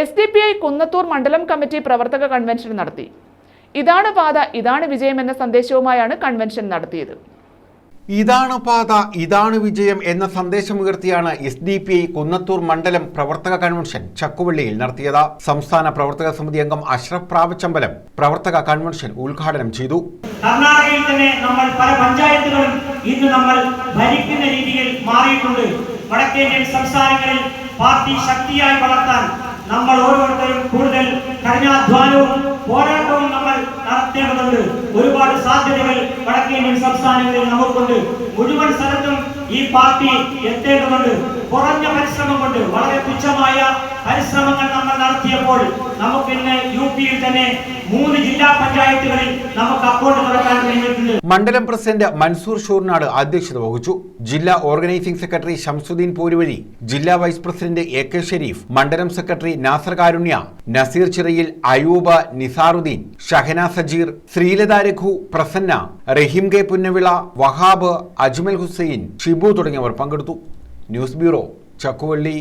S D P I Kunnathur മണ്ഡലം committee പ്രവർത്തക convention നടത്തി. ഇതാണ് പാത ഇതാണ് വിജയം എന്ന സന്ദേശവുമായാണ് കൺവെൻഷൻ നടത്തിയത്. ഇതാണ് പാത ഇതാണ് വിജയം എന്ന സന്ദേശമുയർത്തിയാണ് S D P I Kunnathur മണ്ഡലം പ്രവർത്തക കൺവെൻഷൻ ചക്കുവള്ളിയിൽ നടത്തിയത്. സംസ്ഥാന പ്രവർത്തക സമിതി അംഗം അഷ്റഫ് പ്രാവച്ചമ്പലം പ്രവർത്തക കൺവെൻഷൻ ഉദ്ഘാടനം ചെയ്തു. കർണാടകയിൽ തന്നെ നമ്മൾ പല പഞ്ചായത്തുകളും ഇന്ന് നമ്മൾ ഭരിക്കുന്ന രീതിയിൽ മാറിയിട്ടുണ്ട്. വടക്കേന്ത്യൻ സംസ്ഥാനങ്ങളിൽ പാർട്ടി ശക്തിയായി വളർത്താൻ നമ്മൾ ഓരോരുത്തരും കൂടുതൽ കഠിനാധ്വാനവും പോരാട്ടവും നമ്മൾ നടത്തേണ്ടതുണ്ട്. ഒരുപാട് സാധ്യതകൾ വടക്കേന്ത്യൻ സംസ്ഥാനങ്ങളിൽ നമുക്കുണ്ട്. മുഴുവൻ സ്ഥലത്തും ഈ പാർട്ടി എത്തേണ്ടതുണ്ട്. കുറഞ്ഞ പരിശ്രമം കൊണ്ട് വളരെ തുച്ഛമായ പരിശ്രമങ്ങൾ നമ്മൾ നടത്തിയപ്പോൾ നമുക്കിന്ന് യു പിയിൽ തന്നെ മൂന്ന് ജില്ലാ പഞ്ചായത്തുകളിൽ നമുക്ക് അക്കൗണ്ട് തുറക്കാൻ മണ്ഡലം പ്രസിഡന്റ് മൻസൂർ ഷൂർനാട് അധ്യക്ഷത വഹിച്ചു. ജില്ലാ ഓർഗനൈസിംഗ് സെക്രട്ടറി ഷംസുദ്ദീൻ പോരുവഴി ജില്ലാ vice president A K Sherif മണ്ഡലം സെക്രട്ടറി നാസർ കാരുണ്യ നസീർ ചിറയിൽ അയൂബ നിസാറുദ്ദീൻ ഷഹന സജീർ ശ്രീലത രഘു പ്രസന്ന റഹീം കെ പുന്നവിള വഹാബ് അജ്മൽ ഹുസൈൻ ഷിബു തുടങ്ങിയവർ പങ്കെടുത്തു. News bureau Chakkuvally.